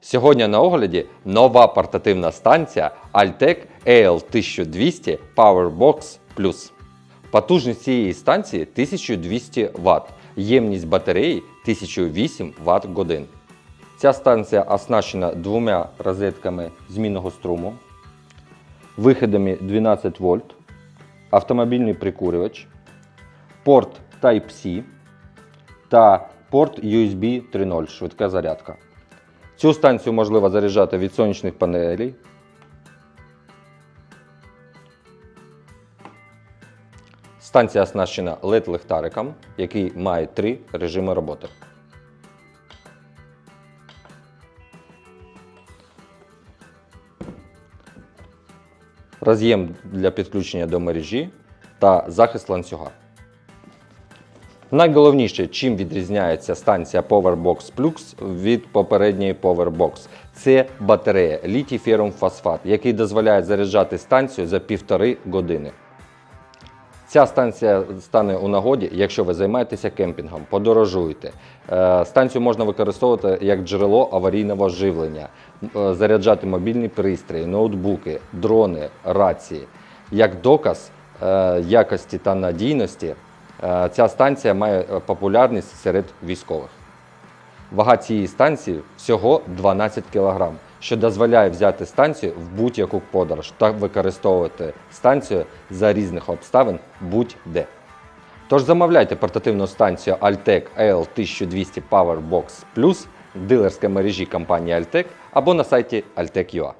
Сьогодні на огляді нова портативна станція Altec AL1200 PowerBox Plus. Потужність цієї станції 1200 Вт, ємність батареї 1008 Вт годин. Ця станція оснащена двома розетками змінного струму, виходами 12 вольт, автомобільний прикурювач, порт Type-C та порт USB 3.0 швидка зарядка. Цю станцію можливо заряджати від сонячних панелей. Станція оснащена LED-ліхтариком, який має три режими роботи. Роз'єм для підключення до мережі та захист ланцюга. Найголовніше, чим відрізняється станція PowerBox Plus від попередньої PowerBox, це батарея літій ферум фосфат, який дозволяє заряджати станцію за півтори години. Ця станція стане у нагоді, якщо ви займаєтеся кемпінгом, подорожуєте. Е, Станцію можна використовувати як джерело аварійного живлення, е, заряджати мобільні пристрої, ноутбуки, дрони, рації. Як доказ е, якості та надійності, ця станція має е, популярність серед військових. Вага цієї станції всього 12 кг, що дозволяє взяти станцію в будь-яку подорож та використовувати станцію за різних обставин будь-де. Тож замовляйте портативну станцію Altec AL1200 PowerBox Plus в дилерській мережі компанії Altec або на сайті Altec.ua.